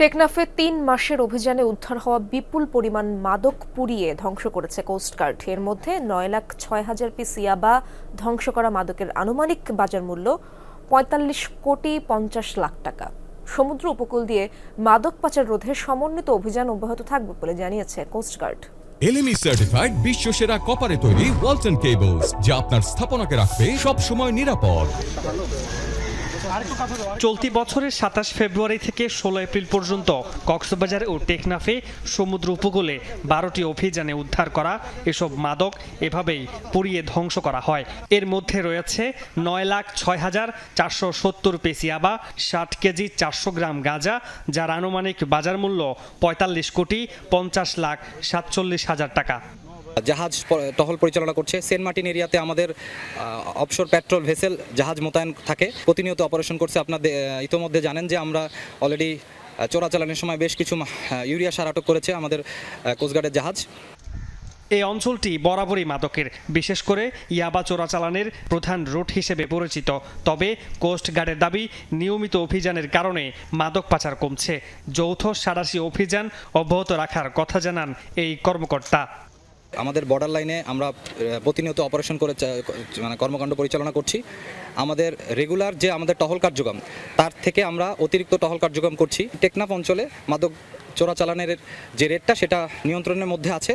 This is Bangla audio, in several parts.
টেকনাফে তিন মাসের অভিযানে উদ্ধার হওয়া বিপুল পরিমাণ মাদক পুড়িয়ে ধ্বংস করেছে কোস্টগার্ড এর মধ্যে নয় লাখ ছয় হাজার পিস ইয়াবা ধ্বংস করা মাদকের আনুমানিক বাজার মূল্য পঁয়তাল্লিশ কোটি পঞ্চাশ লাখ টাকা। সমুদ্র উপকূল দিয়ে মাদক পাচার রোধে সমন্বিত অভিযান অব্যাহত থাকবে বলে জানিয়েছে কোস্টগার্ড এলএমই সার্টিফাইড বিশ্ব সেরা কপারে তৈরি ওয়ালটন কেবলস যা আপনার স্থাপনাকে রাখবে সব সময় নিরাপদ। চলতি বছরের সাতাশ ফেব্রুয়ারি থেকে ষোলো এপ্রিল পর্যন্ত কক্সবাজার ও টেকনাফে সমুদ্র উপকূলে বারোটি অভিযানে উদ্ধার করা এসব মাদক এভাবেই পুড়িয়ে ধ্বংস করা হয়। এর মধ্যে রয়েছে নয় লাখ ছয় হাজার চারশো সত্তর পেসিয়াবা ষাট কেজি চারশো গ্রাম গাঁজা, যার আনুমানিক বাজার মূল্য পঁয়তাল্লিশ কোটি পঞ্চাশ লাখ সাতচল্লিশ হাজার টাকা। জাহাজ টহল পরিচালনা করছে। সেন্ট মার্টিন এরিয়াতে আমাদের অফশোর পেট্রোল ভেসেল জাহাজ মোতায়েন থাকে। প্রতিনিয়ত অপারেশন করছে। আপনাদের ইতোমধ্যে জানেন যে আমরা অলরেডি চোরাচালানের সময় বেশ কিছু ইউরিয়া সার আটক করেছে আমাদের কোস্টগার্ডের জাহাজ। এই অঞ্চলটি বরাবরই মাদকের। বিশেষ করে ইয়াবা চোরাচালানের প্রধান রুট হিসেবে পরিচিত। তবে কোস্টগার্ডের দাবি, নিয়মিত অভিযানের কারণে মাদক পাচার কমছে। যৌথ সারাশি অভিযান অব্যাহত রাখার কথা জানান এই কর্মকর্তা। আমাদের বর্ডার লাইনে আমরা প্রতিনিয়ত অপারেশন করে মানে কর্মকাণ্ড পরিচালনা করছি। আমাদের রেগুলার যে আমাদের টহল কার্যক্রম, তার থেকে আমরা অতিরিক্ত টহল কার্যক্রম করছি। টেকনাফ অঞ্চলে মাদক চোরাচালানের যে রেটটা সেটা নিয়ন্ত্রণের মধ্যে আছে।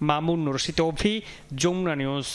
মামুন রশিদ অভি, যমুনা নিউজ।